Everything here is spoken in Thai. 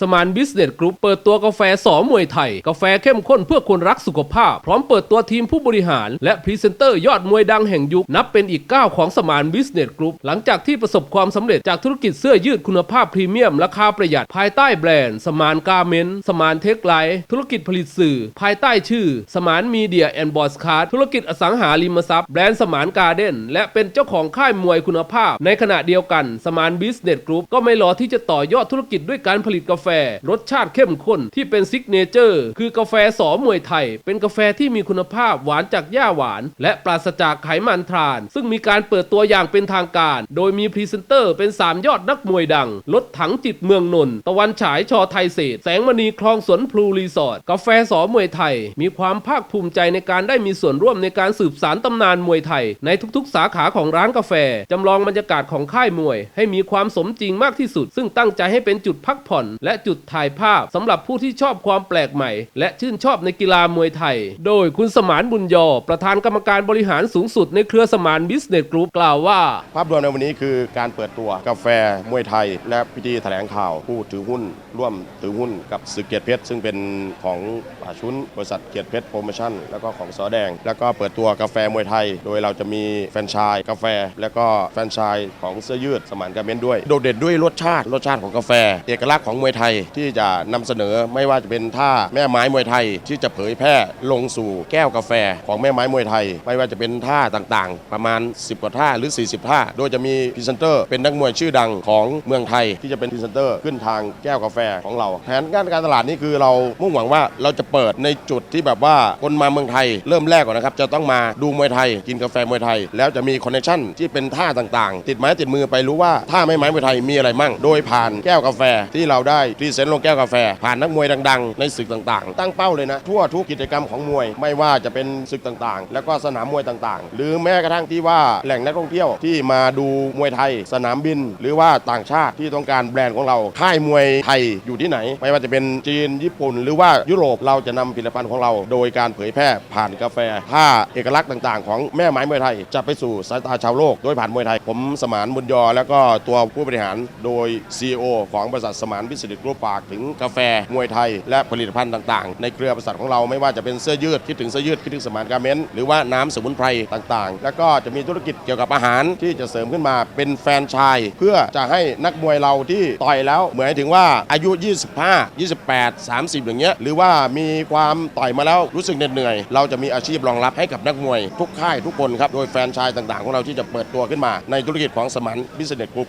สมานบิสเนสกรุ๊ปเปิดตัวกาแฟสอมวยไทย กาแฟเข้มข้นเพื่อคนรักสุขภาพ พร้อมเปิดตัวทีมผู้บริหาร และพรีเซนเตอร์ยอดมวยดังแห่งยุค นับเป็นอีกก้าวของสมานบิสเนสกรุ๊ปหลังจากที่ประสบความสำเร็จจากธุรกิจเสื้อยืดคุณภาพพรีเมียม ราคาประหยัดภายใต้แบรนด์ สมานกาเมนสมานเทคไลท์ธุรกิจผลิตสื่อ ภายใต้ชื่อ สมานมีเดียแอนด์บอสคาร์ธุรกิจอสังหาริมทรัพย์แบรนด์สมานการ์เด้นและเป็นเจ้าของค่ายมวยคุณภาพ ในขณะเดียวกัน สมานบิสเนสกรุ๊ปก็ไม่รอที่จะต่อยอดธุรกิจด้วยการผลิตกาแฟรสชาติเข้มข้นที่เป็นซิกเนเจอร์ คือกาแฟสอมวยไทย เป็นกาแฟที่มีคุณภาพหวานจากหญ้าหวาน และปราศจากไขมันทราน ซึ่งมีการเปิดตัวอย่างเป็นทางการ โดยมีพรีเซนเตอร์เป็น 3 ยอดนักมวยดังรถถังจิตเมืองนนท์ตะวันฉายชอไทยเศษ แสงมณีคลองสวนพลูรีสอร์ทกาแฟสอมวยไทย มีความภาคภูมิใจในการได้มีส่วนร่วมในการสืบสารตำนานมวยไทย ในทุกๆ สาขาของร้านกาแฟจำลองบรรยากาศของค่ายมวย ให้มีความสมจริงมากที่สุด ซึ่งตั้งใจให้เป็นจุดพักผ่อน และจุดถ่ายภาพสำหรับผู้ที่ชอบความแปลกใหม่ และชื่นชอบในกีฬามวยไทย โดยคุณสมานบุญยอ ประธานกรรมการบริหารสูงสุดในเครือสมานบิสเนสกรุ๊ปกล่าวว่า ภาพรวมในวันนี้คือการเปิดตัวกาแฟมวยไทย และพิธีแถลงข่าวผู้ถือหุ้น ร่วมถือหุ้นกับสึกเกียรติเพชร ซึ่งเป็นของป่าชุนบริษัทเกียรติเพชรโปรโมชั่นแล้วก็ของสอแดง แล้วก็เปิดตัวกาแฟมวยไทย โดยเราจะมีแฟรนไชส์กาแฟ แล้วก็แฟรนไชส์ของเสื้อยืดสมานการเมนด้วย โดดเด่นด้วยรสชาติรสชาติของกาแฟ เอกลักษณ์ของมวยไทยที่จะนำเสนอไม่ว่าจะเป็นท่าแม่ไม้มวยไทยที่จะเผยแพร่ลงสู่แก้วกาแฟของแม่ไม้มวยไทย ไม่ว่าจะเป็นท่าต่างๆ ประมาณ 10 กว่าท่าหรือ 40 ท่า โดยจะมีพรีเซนเตอร์เป็นนักมวยชื่อดังของเมืองไทยที่จะเป็นพรีเซนเตอร์ขึ้นทางแก้วกาแฟของเราแผนการการตลาดนี่คือเรามุ่งหวังว่าเราจะเปิดในจุดที่แบบว่าคนมาเมืองไทย เริ่มแรกก่อนนะครับจะต้องมาดูมวยไทย กินกาแฟมวยไทย แล้วจะมีคอนเนคชั่นที่เป็นท่าต่างๆ ติดไม้ติดมือไปรู้ว่าท่าไม้ไม้มวยไทยมีอะไรมั่ง โดยผ่านแก้วกาแฟที่เราได้รีเซนต์ลงแก้วกาแฟ ผ่านนักมวยดังๆ ในศึกต่างๆ ตั้งเป้าเลยนะ ทั่วทุกกิจกรรมของมวย ไม่ว่าจะเป็นศึกต่างๆ แล้วก็สนามมวยต่างๆ หรือแม้กระทั่งที่ว่าแหล่งนักท่องเที่ยวที่มาดูมวยไทย สนามบิน หรือว่าต่างชาติที่ต้องการแบรนด์ของเราค่ายมวยไทยอยู่ที่ไหน ไม่ว่าจะเป็นจีนญี่ปุ่น หรือว่ายุโรปเราจะนำผลิตภัณฑ์ของเรา โดยการเผยแพร่ผ่านกาแฟท่าเอกลักษณ์ต่างๆ ของแม่ไม้มวยไทย จะไปสู่สายตาชาวโลกโดยผ่านมวยไทย ผมสมานบุญยอ แล้วก็ตัวผู้บริหารโดย CEO ของบริษัทสมานบิสเนรุ๊ปากถึงกาแฟมวยไทย และผลิตภัณฑ์ต่างๆ ในเครือบริษัทของเราไม่ว่าจะเป็นเสื้อยืดคิดถึงเสื้อยืดคิดถึงสมานการเมนต์หรือว่าน้ำสมุนไพรต่างๆ แล้วก็จะมีธุรกิจเกี่ยวกับอาหารที่จะเสริมขึ้นมาเป็นแฟนชายเพื่อจะให้นักมวยเราที่ต่อยแล้วเหมือนถึงว่าอายุ 25 28 30 อย่างเงี้ยหรือว่ามีความต่อยมาแล้วรู้สึกเหน็ดเหนื่อย เราจะมีอาชีพรองรับให้กับนักมวย ทุกค่ายทุกคนครับ โดยแฟนชายต่างๆ ของเราที่จะเปิดตัวขึ้นมาในธุรกิจของสมานบิสเนสกรุ๊ป